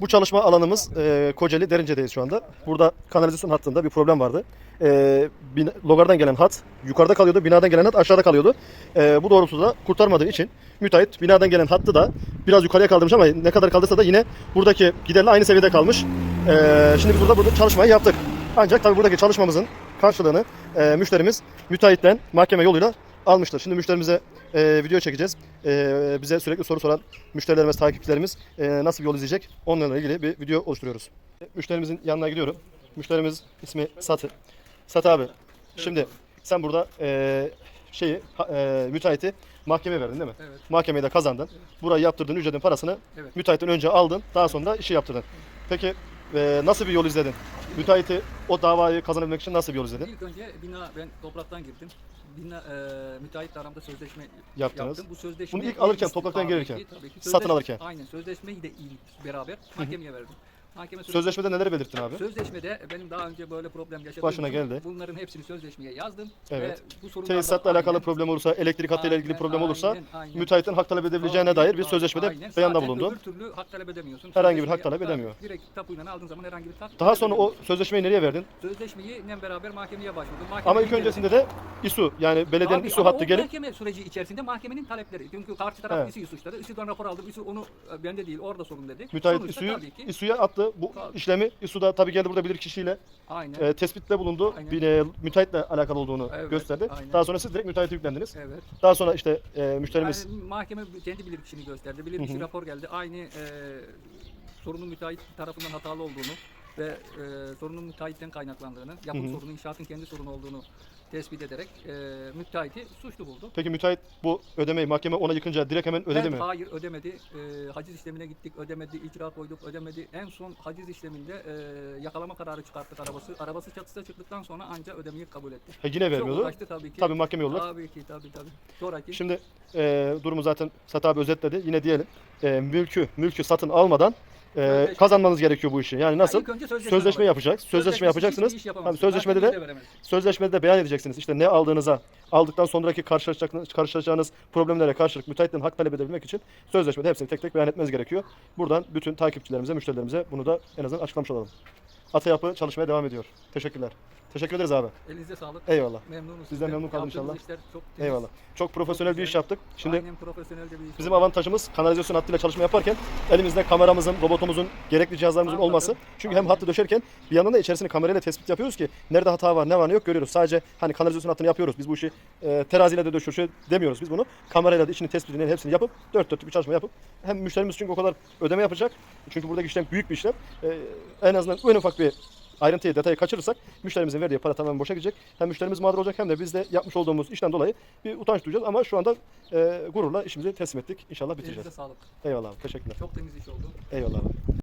Bu çalışma alanımız e, Kocaeli Derince'deyiz şu anda. Burada kanalizasyon hattında bir problem vardı. E, bina- logardan gelen hat yukarıda kalıyordu, binadan gelen hat aşağıda kalıyordu. E, bu doğrultuda kurtarmadığı için müteahhit binadan gelen hattı da biraz yukarıya kaldırmış ama ne kadar kaldırsa da yine buradaki giderle aynı seviyede kalmış. E, şimdi biz burada, burada çalışmayı yaptık. Ancak tabii buradaki çalışmamızın karşılığını e, müşterimiz müteahhitten mahkeme yoluyla almıştır. Şimdi müşterimize e, video çekeceğiz. E, bize sürekli soru soran müşterilerimiz, takipçilerimiz e, nasıl bir yol izleyecek onlarla ilgili bir video oluşturuyoruz. Müşterimizin yanına gidiyorum. Müşterimiz ismi Satı. Satı abi, şimdi sen burada e, şeyi e, müteahhiti mahkemeye verdin değil mi? Evet. Mahkemeyi de kazandın. Burayı yaptırdığın ücretin parasını Evet. müteahhitten önce aldın. Daha sonra da işi yaptırdın. Peki e, nasıl bir yol izledin? Müteahhiti o davayı kazanabilmek için nasıl bir yol izledin? İlk önce bina ben topraktan girdim. Bina e, müteahhitle aramda sözleşme Yaptınız. yaptım. Bu sözleşme Bunu ilk alırken, topraktan girirken, satın alırken. Aynen sözleşmeyi de ilk beraber mahkemeye verdim. Mahkeme sözleşme- Sözleşmede neleri belirttin abi? Sözleşmede benim daha önce böyle problem yaşadığım Başına için geldi. Bunların hepsini sözleşmeye yazdım. Evet. Ve bu sorunlardan Tesisatla alakalı aynen- problem olursa, elektrik hattıyla ilgili Aynen, problem olursa aynen, aynen. müteahhitin hak talep edebileceğine dair bir Aynen, sözleşmede aynen. beyanda Zaten bulundu. Öbür türlü hak talep edemiyorsun. Herhangi bir hak talep edemiyor. Direkt tapuyla aldığın zaman herhangi bir hak Daha sonra o edemiyorsun. sözleşmeyi nereye verdin? Sözleşmeyi ile beraber mahkemeye başvurdum. Ama Mahkemenin ilk öncesinde de İSU yani belediyenin Tabii, İSU ama hattı o gelip mahkeme süreci içerisinde mahkemenin talepleri. Çünkü karşı taraf Evet. İSU'yu suçladı. İSU'dan rapor aldım. İSU onu e, bende değil orada sorun dedi. müteahhit Sonuçta İSU'yu tabii ki İSU'ya attı. Bu Tabii. işlemi İSU da tabii geldi burada bilir kişiyle aynen. e, tespitte bulundu. Aynen. Bir e, müteahhitle alakalı olduğunu Evet, gösterdi. aynen. Daha sonra siz direkt müteahhite yüklendiniz. Evet. Daha sonra işte e, müşterimiz Yani mahkeme kendi bilirkişini gösterdi. Bilirkişi rapor geldi. Aynı e, sorunun müteahhit tarafından hatalı olduğunu ve e, sorunun müteahhitten kaynaklandığını, yapım Hı hı. sorunu, inşaatın kendi sorunu olduğunu tespit ederek e, müteahhiti suçlu buldu. peki müteahhit bu ödemeyi mahkeme ona yıkınca direkt hemen ödedi Evet, mi? Hayır ödemedi. E, haciz işlemine gittik ödemedi. icra koyduk ödemedi. En son haciz işleminde e, yakalama kararı çıkarttık arabası. Arabası çatısına çıktıktan sonra anca ödemeyi kabul etti. Ha, yine Çok vermiyordu. uğraştı tabii ki. Tabii mahkeme yolladı. Tabii ki tabii tabii. Sonraki. Şimdi e, durumu zaten Sat abi özetledi. Yine diyelim e, mülkü mülkü satın almadan e, Sözleşme- kazanmanız gerekiyor bu işi. Yani nasıl? ilk önce sözleşme, Sözleşme yapacak. Sözleşme yapacaksınız. hiçbir iş yapamazsın. Tabii sözleşmede de veremezsin. sözleşmede de beyan edeceksiniz. İşte ne aldığınıza, aldıktan sonraki karşılaşacağınız, karşılaşacağınız problemlere karşılık müteahhitten hak talep edebilmek için sözleşmede hepsini tek tek beyan etmeniz gerekiyor. Buradan bütün takipçilerimize, müşterilerimize bunu da en azından açıklamış olalım. Ata yapı çalışmaya devam ediyor. Teşekkürler. Teşekkür ederiz abi. Elinize sağlık. Eyvallah. Memnunuz. Sizden memnun kaldım Yaptığınız inşallah. işler çok temiz. Eyvallah. Çok profesyonel bir iş yaptık. Şimdi Aynen profesyonelce bir iş. Bizim avantajımız kanalizasyon hattıyla çalışma yaparken elimizde kameramızın, robotumuzun, gerekli cihazlarımızın Anladım. olması. Çünkü hem hattı döşerken bir yandan da içerisini kamerayla tespit yapıyoruz ki nerede hata var, ne var, ne yok görüyoruz. Sadece hani kanalizasyon hattını yapıyoruz. Biz bu işi e, teraziyle de döşüyoruz şey demiyoruz biz bunu. Kamerayla da içini tespitini hepsini yapıp dört dörtlük bir çalışma yapıp hem müşterimiz çünkü o kadar ödeme yapacak. Çünkü buradaki işlem büyük bir işlem. E, en azından en ufak bir ayrıntıyı, detayı kaçırırsak müşterimizin verdiği para tamamen boşa gidecek. Hem müşterimiz mağdur olacak hem de biz de yapmış olduğumuz işten dolayı bir utanç duyacağız. Ama şu anda e, gururla işimizi teslim ettik. İnşallah bitireceğiz. Elinize sağlık. Eyvallah abi. Teşekkürler. Çok temiz iş oldu. Eyvallah abi.